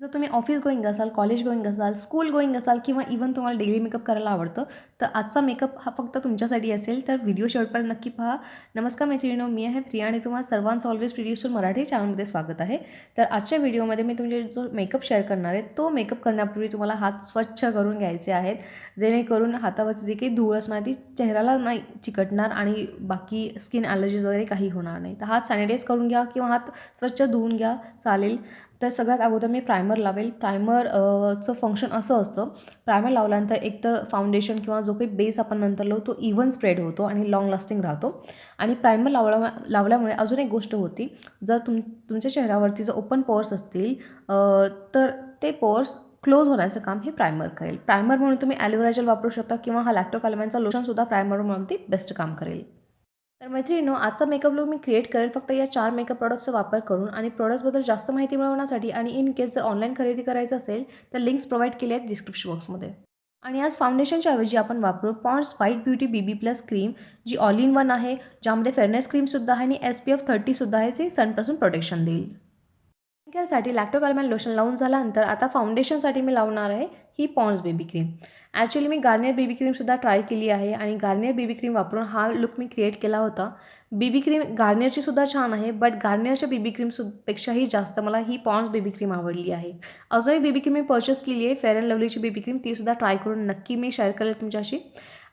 जर तुम्ही office going असाल कॉलेज गोईंग असाल स्कूल गोईंग असाल किंवा इवन तुम्हाला डेली मेकअप करायला आवडतं तर आजचा मेकअप हा फक्त तुमच्यासाठी असेल. तर व्हिडिओ शेवटपर्यंत नक्की पहा. नमस्कार मैत्रिणीनो मी आहे प्रिया आणि तुम्हाला सर्वांचं ऑलवेज प्रिड्युसर मराठी चॅनलमध्ये स्वागत आहे. तर आजच्या व्हिडिओमध्ये मी तुमचे जो मेकअप शेअर करणार आहे तो मेकअप करण्यापूर्वी तुम्हाला हात स्वच्छ करून घ्यायचे आहेत. जेणेकरून हातावरची जी काही धूळ असणार ती चेहऱ्याला नाही चिकटणार आणि बाकी स्किन ॲलर्जीज वगैरे काही होणार नाही. तर हात सॅनिटाईज करून घ्या किंवा हात स्वच्छ धुवून घ्या चालेल. तर सगळ्यात अगोदर मी प्रायमर लावेल. प्रायमरचं फंक्शन असं असतं. प्रायमर लावल्यानंतर एकतर फाउंडेशन किंवा जो काही बेस आपण नंतर लावू तो इव्हन स्प्रेड होतो आणि लॉंग लास्टिंग राहतो. आणि प्रायमर लावल्या लावल्यामुळे अजून एक गोष्ट होती. जर तुम तुमच्या चेहऱ्यावरती जर ओपन पोअर्स असतील तर ते पोअर्स क्लोज होण्याचं काम हे प्रायमर करेल. प्रायमर म्हणून तुम्ही ॲलोवेरा जेल वापरू शकता किंवा हा लॅक्टो लोशनसुद्धा प्रायमर म्हणून अगदी बेस्ट काम करेल. तर मैत्रिणीनो आजचा मेकअप लुक मी क्रिएट करेल फक्त या चार मेकअप प्रॉडक्टचा वापर करून आणि प्रॉडक्ट्सबद्दल जास्त माहिती मिळवण्यासाठी आणि इन केस जर ऑनलाईन खरेदी करायचं असेल तर लिंक्स प्रोव्हाइड केले आहेत डिस्क्रिप्शन बॉक्समध्ये आणि आज फाउंडेशनच्या ऐवजी आपण वापरू Pond's white beauty B B plus cream G all in one आहे ज्यामध्ये फेअरनेस क्रीमसुद्धा आहे आणि एस पी एफ थर्टीसुद्धा आहे जे सनपासून प्रोटेक्शन देईल. साठी लॅक्टोकॅलमॅन लोशन लावून झाल्यानंतर आता फाउंडेशनसाठी मी लावणार आहे ही पॉन्ड्स बेबी क्रीम ॲक्च्युली मी गार्नियर बेबी क्रीमसुद्धा ट्राय केली आहे आणि गार्नियर बेबी क्रीम वापरून हा लुक मी क्रिएट केला होता. बेबी क्रीम गार्नियरची सुद्धा छान आहे बट गार्नियरच्या बेबी क्रीमपेक्षाही जास्त मला ही पॉन्ड्स बेबी क्रीम आवडली आहे. अजूनही बेबी क्रीम मी पर्चेस केली आहे. फेअर अँड लवलीची बेबी क्रीम तीसुद्धा ट्राय करून नक्की मी शेअर करेल तुमच्याशी.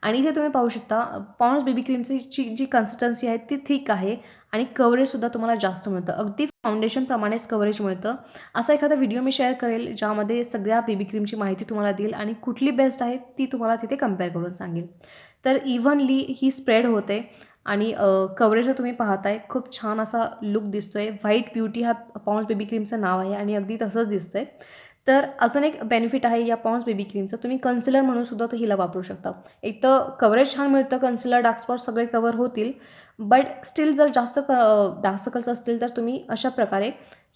आणि इथे तुम्ही पाहू शकता पॉन्ड्स बेबी क्रीमची जी जी कन्सिस्टन्सी आहे ती थिक आहे आणि कवरेजसुद्धा तुम्हाला जास्त मिळतं. अगदी फाउंडेशनप्रमाणेच कव्हरेज मिळतं. असा एखादा व्हिडिओ मी शेअर करेल ज्यामध्ये सगळ्या बेबी क्रीमची माहिती तुम्हाला देईल आणि कुठली बेस्ट आहे ती तुम्हाला तिथे कंपेअर करून सांगेल. तर इव्हनली ही स्प्रेड होते आणि कव्हरेज तुम्ही पाहताय खूप छान असा लुक दिसतो आहे व्हाईट ब्युटी हा पॉन्स बेबी क्रीमचं नाव आहे आणि अगदी तसंच दिसतं आहे तर अजून एक बेनिफिट आहे या पॉन्स बेबी क्रीमचं तुम्ही कन्सिलर म्हणून सुद्धा तो हिला वापरू शकता. एक तर कवरेज छान मिळतं कन्सिलर डार्क स्पॉट सगळे कवर होतील. बट स्टील जर जास्त क डार्क सर्कल्स असतील तर तुम्ही अशा प्रकारे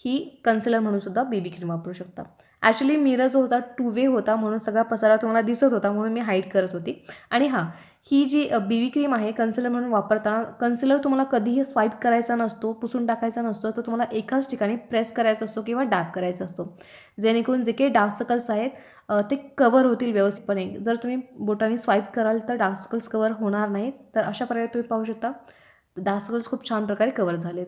ही कन्सिलर म्हणून सुद्धा बेबी क्रीम वापरू शकता. ॲक्च्युली मिरर जो होता टू वे होता म्हणून सगळा पसारा तुम्हाला दिसत होता म्हणून मी हाईट करत होती. आणि हां ही जी बेबी क्रीम आहे कन्सिलर म्हणून वापरताना कन्सिलर तुम्हाला कधीही स्वाईप करायचा नसतो पुसून टाकायचा नसतो तर तुम्हाला एकाच ठिकाणी प्रेस करायचा असतो किंवा डार्क करायचा असतो. जेणेकरून जे काही डार्क सर्कल्स आहेत ते कवर होतील व्यवस्थितपणे. जर तुम्ही बोटाने स्वाईप कराल तर डार्क सर्कल्स कवर होणार नाहीत. तर अशा प्रकारे तुम्ही पाहू शकता डार्क सर्कल्स खूप छान प्रकारे कवर झालेत.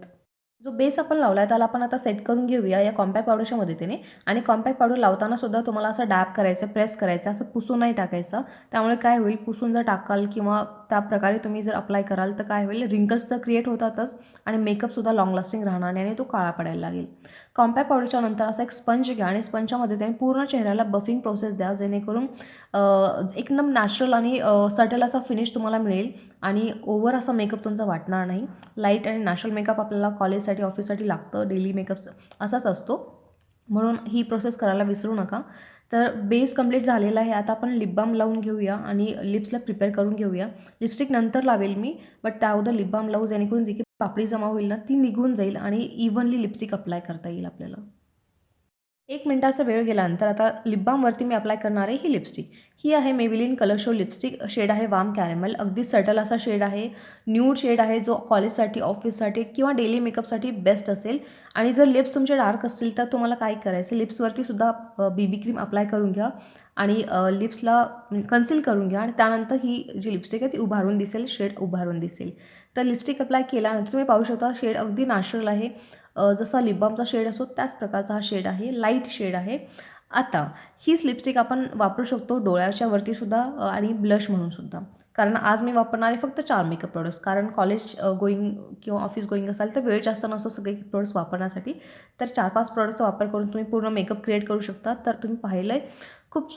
जो बेस आपण लावला आहे त्याला आपण आता सेट करून घेऊया या कॉम्पॅक्ट पावडरच्या मदतीने. आणि कॉम्पॅक्ट पावडर लावताना सुद्धा तुम्हाला असं डॅप करायचं प्रेस करायचं असं पुसून नाही टाकायचं. त्यामुळे काय होईल? पुसून जर टाकाल किंवा त्या प्रकारे तुम्ही जर अप्लाय कराल तर काय होईल? रिंकल्स तर क्रिएट होतातच आणि मेकअपसुद्धा लॉंग लास्टिंग राहणार नाही आणि तो काळा पडायला लागेल. कॉम्पॅक्ट पावडरच्या नंतर असा एक स्पंज घ्या आणि स्पंजच्या त्याने पूर्ण चेहऱ्याला बफिंग प्रोसेस द्या जेणेकरून एकदम नॅचरल आणि सटल असा फिनिश तुम्हाला मिळेल आणि ओव्हर असा मेकअप तुमचा वाटणार नाही. लाइट आणि नॅचरल मेकअप आपल्याला कॉलेजसाठी ऑफिससाठी लागतं. डेली मेकअप असाच असतो. म्हणून ही प्रोसेस करायला विसरू नका. तर बेस कंप्लीट झालेला आहे. आता आपण लिप बाम लावून घेऊया आणि लिप्सला प्रिपेअर करून घेऊया. लिपस्टिक नंतर लावेल मी बट त्या अगोदर लिप बाम लावू जेणेकरून जी की पापडी जमा होईल ना ती निघून जाईल आणि इव्हनली लिपस्टिक अप्लाय करता येईल आपल्याला. एक मिनटाचा वेळ गेल्यानंतर आता लिपबामवरती मी अप्लाय करणार आहे ही लिपस्टिक ही आहे Maybelline colour show lipstick shade आहे वाम कॅरेमल अगदी सटल असा शेड आहे. न्यूड शेड आहे जो कॉलेजसाठी ऑफिससाठी किंवा डेली मेकअपसाठी बेस्ट असेल. आणि जर लिप्स तुमचे डार्क असतील तर तुम्हाला काय करायचं? लिप्सवरती सुद्धा बीबी क्रीम अप्लाय करून घ्या. आणि लिप्सला कन्सील करून घ्या. आणि त्यानंतर ही जी लिपस्टिक आहे ती उभारून दिसेल शेड उभारून दिसेल. तर लिपस्टिक अप्लाय केल्यानंतर तुम्ही पाहू शकता शेड अगदी नॅचरल आहे. जसा लिपबामचा शेड असतो त्याच प्रकारचा हा शेड आहे लाइट शेड आहे. आता हीच लिपस्टिक आपण वापरू शकतो डोळ्याच्या वरतीसुद्धा आणि ब्लश म्हणूनसुद्धा कारण आज मी वापरणारे फक्त चार मेकअप प्रोडक्ट्स कारण कॉलेज गोईंग किंवा ऑफिस गोईंग असाल तर वेळ जास्त नसतो सगळे प्रोडक्ट्स वापरण्यासाठी. तर चार पाच प्रोडक्टचा वापर करून तुम्ही पूर्ण मेकअप क्रिएट करू शकता. तर तुम्ही पाहिलं आहे खूप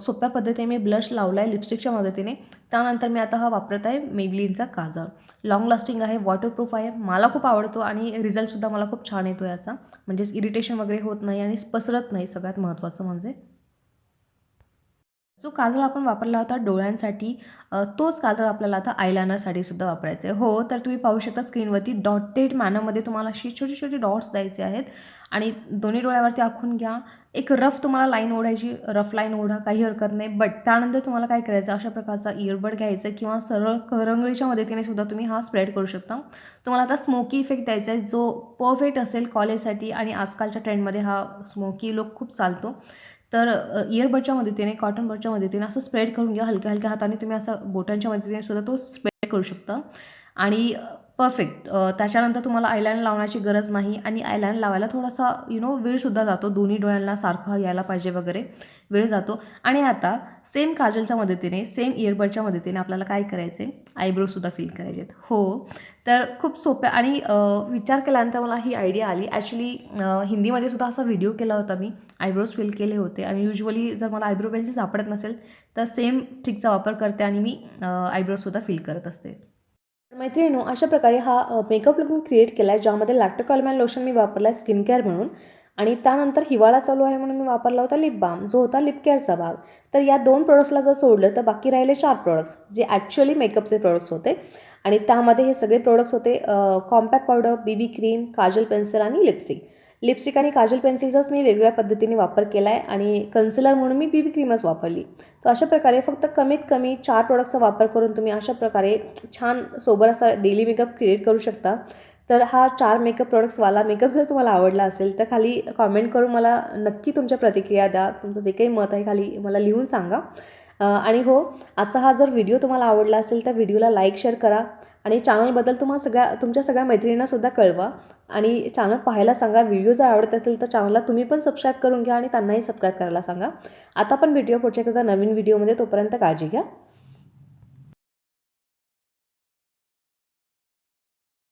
सोप्या पद्धतीने मी ब्लश लावला आहे लिपस्टिकच्या मदतीने. त्यानंतर मी आता हा वापरत आहे मेबलिनचा काजळ. लॉंग लास्टिंग आहे वॉटरप्रूफ आहे मला खूप आवडतो आणि रिझल्टसुद्धा मला खूप छान येतो याचा. म्हणजेच इरिटेशन वगैरे होत नाही आणि पसरत नाही सगळ्यात महत्त्वाचं म्हणजे. जो काजळ आपण वापरला होता डोळ्यांसाठी तोच काजळ आपल्याला आता आयलायनरसाठी सुद्धा वापरायचा आहे हो तर तुम्ही पाहू शकता स्क्रीनवरती डॉटेड मॅनरमध्ये तुम्हाला अशी छोटे छोटे डॉट्स द्यायचे आहेत. आणि दोन्ही डोळ्यावरती आखून घ्या. एक रफ तुम्हाला लाईन ओढायची रफ लाईन ओढा काही हरकत नाही. बट त्यानंतर तुम्हाला काय करायचं अशा प्रकारचा इयरबड घ्यायचा आहे किंवा सरळ करंगळीच्या मदतीने सुद्धा तुम्ही हा स्प्रेड करू शकता. तुम्हाला आता स्मोकी इफेक्ट द्यायचा आहे जो परफेक्ट असेल कॉलेजसाठी आणि आजकालच्या ट्रेंडमध्ये हा स्मोकी लुक खूप चालतो. तर इयरबडच्या मदतीने कॉटन बडच्या मदतीने असं स्प्रेड करून घ्या. हलक्या हलक्या हाताने तुम्ही असं बोटांच्या मदतीने सुद्धा तो स्प्रेड करू शकता. आणि परफेक्ट त्याच्यानंतर तुम्हाला आयलाईन लावण्याची गरज नाही आणि आयलाईन लावायला थोडासा यु नो वेळसुद्धा जातो. दोन्ही डोळ्यांना सारखा यायला पाहिजे वगैरे. वेळ जातो. आणि आता सेम काजलच्या मदतीने सेम इयरबडच्या मदतीने आपल्याला काय करायचं आहे आयब्रोसुद्धा फील करायचे आहेत हो. तर खूप सोप्या आणि विचार केल्यानंतर मला ही आयडिया आली. ॲक्च्युली हिंदीमध्ये सुद्धा असा व्हिडिओ केला होता मी. आयब्रोज फील केले होते. आणि युजली जर मला आयब्रो पेन्सिल सापडत नसेल तर सेम ट्रिकचा वापर करते आणि मी आयब्रोजसुद्धा फील करत असते. मैत्रिणीनो अशा प्रकारे हा मेकअप लुक मी क्रिएट केला आहे ज्यामध्ये लॅक्टोकॉलमॅन लोशन मी वापरला आहे स्किन केअर म्हणून. आणि त्यानंतर हिवाळा चालू आहे म्हणून मी वापरला होता लिप बाम जो होता लिप केअरचा भाग. तर या दोन प्रोडक्ट्सला जर सोडलं तर बाकी राहिले चार प्रोडक्ट्स जे ॲक्च्युअली मेकअपचे प्रोडक्ट्स होते. आणि त्यामध्ये हे सगळे प्रोडक्ट्स होते compact powder BB cream kajal pencil आणि लिपस्टिक लिपस्टिक आणि काजल पेन्सिलचाच मी वेगवेगळ्या पद्धतीने वापर केला आहे आणि कन्सिलर म्हणून मी बी बी क्रीमच वापरली. तर अशा प्रकारे फक्त कमीत कमी चार प्रोडक्टचा वापर करून तुम्ही अशा प्रकारे छान सोबर असा डेली मेकअप क्रिएट करू शकता. तर हा चार मेकअप प्रोडक्ट्सवाला मेकअप जर तुम्हाला आवडला असेल तर खाली कॉमेंट करून मला नक्की तुमच्या प्रतिक्रिया द्या. तुमचं जे काही मत आहे खाली मला लिहून सांगा. आणि हो आजचा हा जर व्हिडिओ तुम्हाला आवडला असेल तर व्हिडिओला लाईक शेअर करा. आणि चॅनलबद्दल तुम्हाला सगळ्या तुमच्या सगळ्या मैत्रिणींनासुद्धा कळवा. आणि चॅनल पाहायला सांगा व्हिडिओ जर आवडत असेल तर चॅनलला तुम्ही पण सबस्क्राईब करून घ्या आणि त्यांनाही सबस्क्राईब करायला सांगा. आता पण व्हिडिओ पुढच्या एकदा नवीन व्हिडिओमध्ये तोपर्यंत काळजी घ्या.